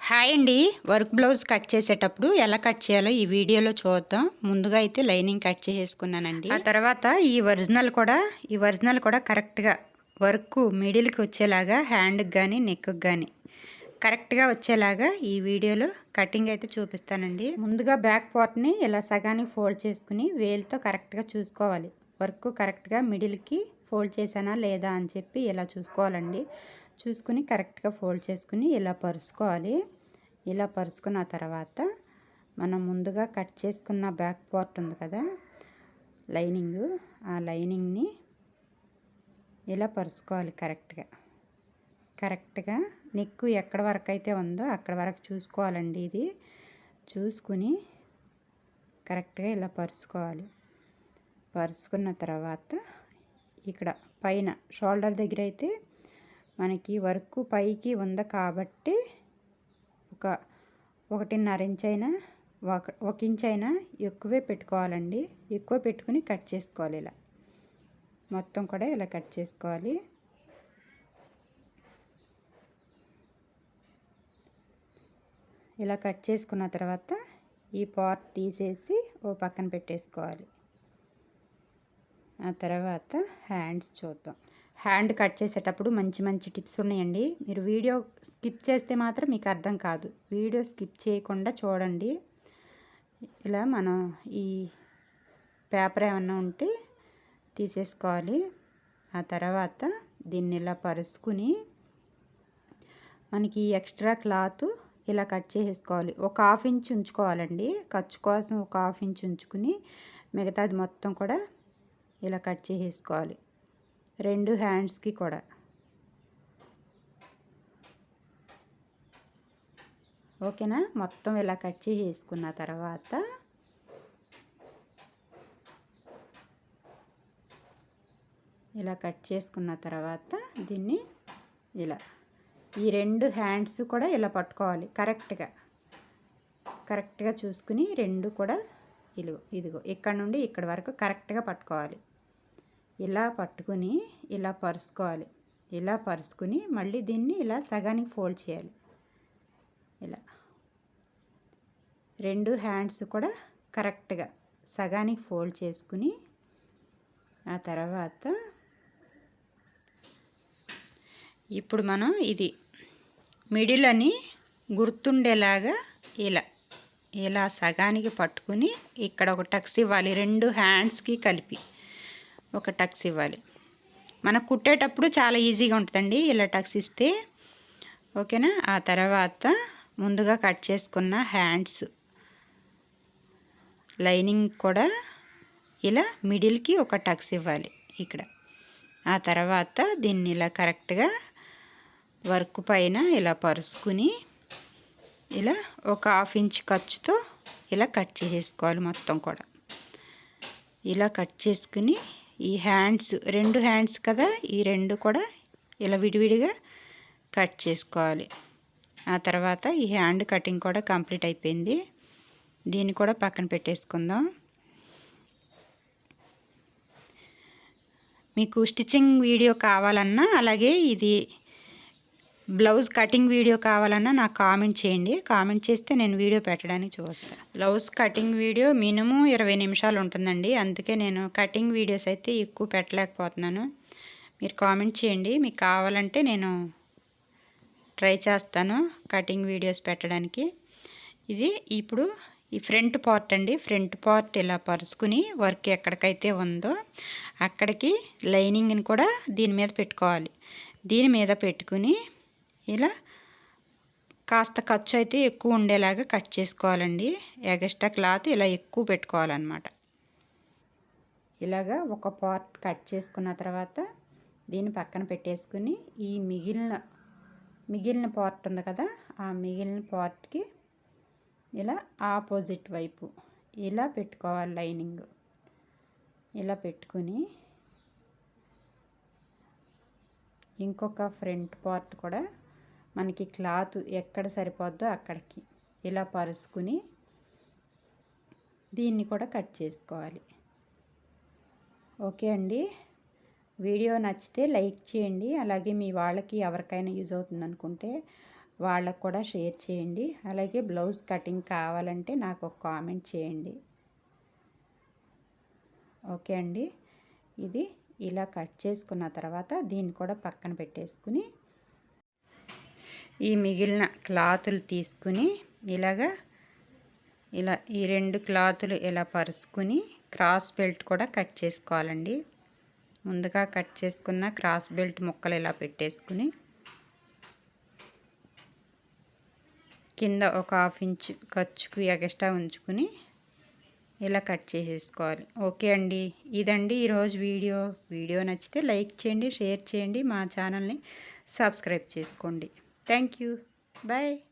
Hi అండి. Work blouse cut చేసేటప్పుడు ఎలా కట్ చేయాలో ఈ వీడియోలో చూద్దాం. ముందుగా అయితే లైనింగ్ కట్ చేసేసుకున్నానండి. ఆ తర్వాత ఈ ఒరిజినల్ కూడా ఈ ఒరిజినల్ కూడా కరెక్ట్గా వర్క్ మిడిల్కి వచ్చేలాగా హ్యాండ్కి కానీ నెక్కి కానీ కరెక్ట్గా వచ్చేలాగా ఈ వీడియోలో కటింగ్ అయితే చూపిస్తానండి. ముందుగా బ్యాక్ పార్ట్ని ఇలా సగానికి ఫోల్డ్ చేసుకుని వేలుతో కరెక్ట్గా చూసుకోవాలి. వర్క్ కరెక్ట్గా మిడిల్కి ఫోల్డ్ చేశానా లేదా అని చెప్పి ఇలా చూసుకోవాలండి. చూసుకుని కరెక్ట్గా ఫోల్డ్ చేసుకుని ఇలా పరుచుకోవాలి. ఇలా పరుచుకున్న తర్వాత మనం ముందుగా కట్ చేసుకున్న బ్యాక్ పార్ట్ ఉంది కదా లైనింగ్ ఆ లైనింగ్ని ఇలా పరుచుకోవాలి కరెక్ట్గా. కరెక్ట్గా నెక్కు ఎక్కడ వరకు అయితే ఉందో అక్కడ వరకు చూసుకోవాలండి ఇది. చూసుకుని కరెక్ట్గా ఇలా పరుచుకోవాలి. పరుచుకున్న తర్వాత ఇక్కడ పైన షోల్డర్ దగ్గర అయితే మనకి వర్క్ పైకి ఉంది కాబట్టి ఒక ఒకటిన్నర ఇంచ్ అయినా ఒక ఒక ఇంచ్ అయినా ఎక్కువే పెట్టుకోవాలండి. ఎక్కువ పెట్టుకుని కట్ చేసుకోవాలి ఇలా. మొత్తం కూడా ఇలా కట్ చేసుకోవాలి. ఇలా కట్ చేసుకున్న తర్వాత ఈ పార్ట్ తీసేసి ఓ పక్కన పెట్టేసుకోవాలి. ఆ తర్వాత హ్యాండ్స్ చూద్దాం. హ్యాండ్ కట్ చేసేటప్పుడు మంచి మంచి టిప్స్ ఉన్నాయండి. మీరు వీడియో స్కిప్ చేస్తే మాత్రం మీకు అర్థం కాదు. వీడియో స్కిప్ చేయకుండా చూడండి. ఇలా మనం ఈ పేపర్ ఏమన్నా ఉంటే తీసేసుకోవాలి. ఆ తర్వాత దీన్ని ఇలా పరుచుకుని మనకి ఎక్స్ట్రా క్లాత్ ఇలా కట్ చేసేసుకోవాలి. ఒక హాఫ్ ఇంచ్ ఉంచుకోవాలండి. ఖర్చు కోసం ఒక హాఫ్ ఇంచ్ ఉంచుకుని మిగతాది మొత్తం కూడా ఇలా కట్ చేసేసుకోవాలి. రెండు హ్యాండ్స్కి కూడా. ఓకేనా? మొత్తం ఇలా కట్ చేసేసుకున్న తర్వాత ఇలా కట్ చేసుకున్న తర్వాత దీన్ని ఇలా ఈ రెండు హ్యాండ్స్ కూడా ఇలా పట్టుకోవాలి కరెక్ట్గా. కరెక్ట్గా చూసుకుని రెండు కూడా ఇదిగో ఇదిగో ఇక్కడ నుండి ఇక్కడ వరకు కరెక్ట్గా పట్టుకోవాలి. ఇలా పట్టుకుని ఇలా పరుచుకోవాలి. ఇలా పరుచుకుని మళ్ళీ దీన్ని ఇలా సగానికి ఫోల్డ్ చేయాలి. ఇలా. రెండు హ్యాండ్స్ కూడా కరెక్ట్గా సగానికి ఫోల్డ్ చేసుకుని ఆ తర్వాత ఇప్పుడు మనం ఇది మిడిల్ అని గుర్తుండేలాగా ఇలా ఇలా సగానికి పట్టుకుని ఇక్కడ ఒక టక్స్ ఇవ్వాలి. రెండు హ్యాండ్స్కి కలిపి. ఒక టక్స్ ఇవ్వాలి. మనకు కుట్టేటప్పుడు చాలా ఈజీగా ఉంటుందండి ఇలా టక్స్ ఇస్తే. ఓకేనా? ఆ తర్వాత ముందుగా కట్ చేసుకున్న హ్యాండ్స్. లైనింగ్ కూడా ఇలా మిడిల్కి ఒక టక్స్ ఇవ్వాలి ఇక్కడ. ఆ తర్వాత దీన్ని ఇలా కరెక్ట్గా వర్క్ పైన ఇలా పరుచుకుని ఇలా ఒక హాఫ్ ఇంచ్ ఖర్చుతో ఇలా కట్ చేసేసుకోవాలి మొత్తం కూడా. ఇలా కట్ చేసుకుని ఈ హ్యాండ్స్ రెండు హ్యాండ్స్ కదా ఈ రెండు కూడా ఇలా విడివిడిగా కట్ చేసుకోవాలి. ఆ తర్వాత ఈ హ్యాండ్ కటింగ్ కూడా కంప్లీట్ అయిపోయింది. దీన్ని కూడా పక్కన పెట్టేసుకుందాం. మీకు స్టిచ్చింగ్ వీడియో కావాలన్నా అలాగే ఇది బ్లౌజ్ కటింగ్ వీడియో కావాలన్నా నాకు కామెంట్ చేయండి. కామెంట్ చేస్తే నేను వీడియో పెట్టడానికి చూస్తాను బ్లౌజ్ కటింగ్ వీడియో మినిమం ఇరవై నిమిషాలు ఉంటుందండి. అందుకే నేను కటింగ్ వీడియోస్ అయితే ఎక్కువ పెట్టలేకపోతున్నాను. మీరు కామెంట్ చేయండి. మీకు కావాలంటే నేను ట్రై చేస్తాను కటింగ్ వీడియోస్ పెట్టడానికి. ఇది ఇప్పుడు ఈ ఫ్రంట్ పార్ట్ అండి. ఫ్రంట్ పార్ట్ ఇలా పరుచుకుని వర్క్ ఎక్కడికైతే ఉందో అక్కడికి లైనింగ్ని కూడా దీని మీద పెట్టుకోవాలి. దీని మీద పెట్టుకుని ఇలా కాస్త ఖర్చు అయితే ఎక్కువ ఉండేలాగా కట్ చేసుకోవాలండి. ఎగస్ట్రా క్లాత్ ఇలా ఎక్కువ పెట్టుకోవాలన్నమాట. ఇలాగా ఒక పార్ట్ కట్ చేసుకున్న తర్వాత దీన్ని పక్కన పెట్టేసుకుని ఈ మిగిలిన మిగిలిన పార్ట్ ఉంది కదా ఆ మిగిలిన పార్ట్కి ఇలా ఆపోజిట్ వైపు ఇలా పెట్టుకోవాలి లైనింగ్. ఇలా పెట్టుకుని ఇంకొక ఫ్రంట్ పార్ట్ కూడా మనకి క్లాత్ ఎక్కడ సరిపోద్దో అక్కడికి. ఇలా పరుచుకుని దీన్ని కూడా కట్ చేసుకోవాలి. ఓకే అండి. వీడియో నచ్చితే లైక్ చేయండి. అలాగే మీ వాళ్ళకి ఎవరికైనా యూజ్ అవుతుంది అనుకుంటే వాళ్ళకు కూడా షేర్ చేయండి. అలాగే బ్లౌజ్ కటింగ్ కావాలంటే నాకు ఒక కామెంట్ చేయండి. ఓకే అండి. ఇది ఇలా కట్ చేసుకున్న తర్వాత దీన్ని కూడా పక్కన పెట్టేసుకుని ఈ మిగిలిన క్లాతులు తీసుకుని ఇలాగా ఇలా ఈ రెండు క్లాతులు ఇలా పరుచుకుని క్రాస్ బెల్ట్ కూడా కట్ చేసుకోవాలండి. ముందుగా కట్ చేసుకున్న క్రాస్ బెల్ట్ ముక్కలు ఇలా పెట్టేసుకుని కింద ఒక హాఫ్ ఇంచ్ ఖర్చుకు ఎగస్ట్రా ఉంచుకుని ఇలా కట్ చేసేసుకోవాలి. ఓకే అండి. ఇదండి ఈరోజు వీడియో. వీడియో నచ్చితే లైక్ చేయండి షేర్ చేయండి మా ఛానల్ని సబ్స్క్రైబ్ చేసుకోండి. Thank you. Bye.